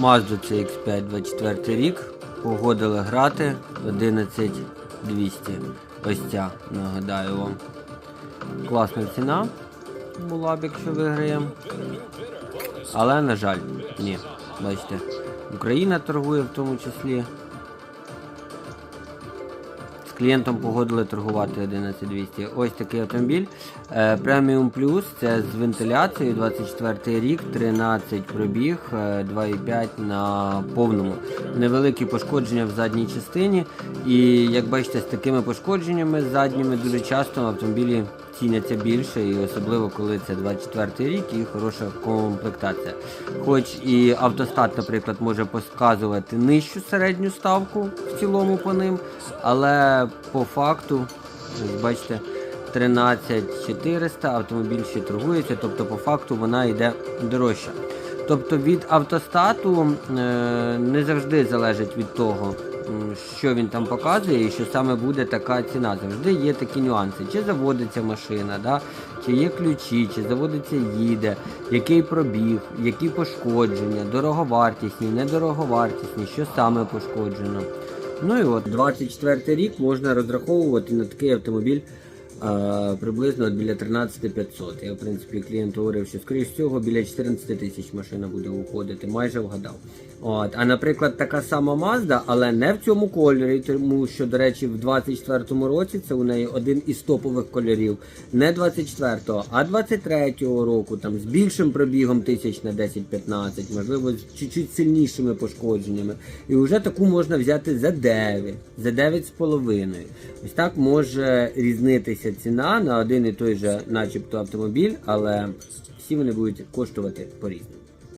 Mazda CX5 24 рік. Погодили грати 11200. Ось ця, нагадаю вам. Класна ціна була б, якщо виграємо. Але, на жаль, ні. Бачите, Україна торгує в тому числі. З клієнтом погодили торгувати 11200. Ось такий автомобіль. Преміум плюс це з вентиляцією 24 рік, 13 пробіг, е, 2,5 на повному. Невеликі пошкодження в задній частині. І як бачите, з такими пошкодженнями задніми дуже часто автомобілі ціняться більше, і особливо коли це 24 рік і хороша комплектація. Хоч і автостат, наприклад, може показувати нижчу середню ставку в цілому по ним, але по факту, бачите, 13400 автомобіль ще торгується, тобто по факту вона йде дорожча. Тобто від автостату е, не завжди залежить від того, що він там показує і що саме буде така ціна. Завжди є такі нюанси. Чи заводиться машина, да? чи є ключі, чи заводиться їде, який пробіг, які пошкодження, дороговартісні, недороговартісні, що саме пошкоджено. Ну і от 24 рік можна розраховувати на такий автомобіль приблизно біля 13 500. Я, в принципі, клієнт говорив, що скоріш всього біля 14 тисяч машина буде уходити, майже вгадав. От. А наприклад, така сама Mazda, але не в цьому кольорі, тому що, до речі, в 24-му році це у неї один із топових кольорів. Не 24-го, а 23-го року, там з більшим пробігом тисяч на 10-15, можливо, з чуть-чуть сильнішими пошкодженнями. І вже таку можна взяти за 9, за 9,5. Ось так може різнитися ціна на один і той же, начебто, автомобіль, але всі вони будуть коштувати по-різному.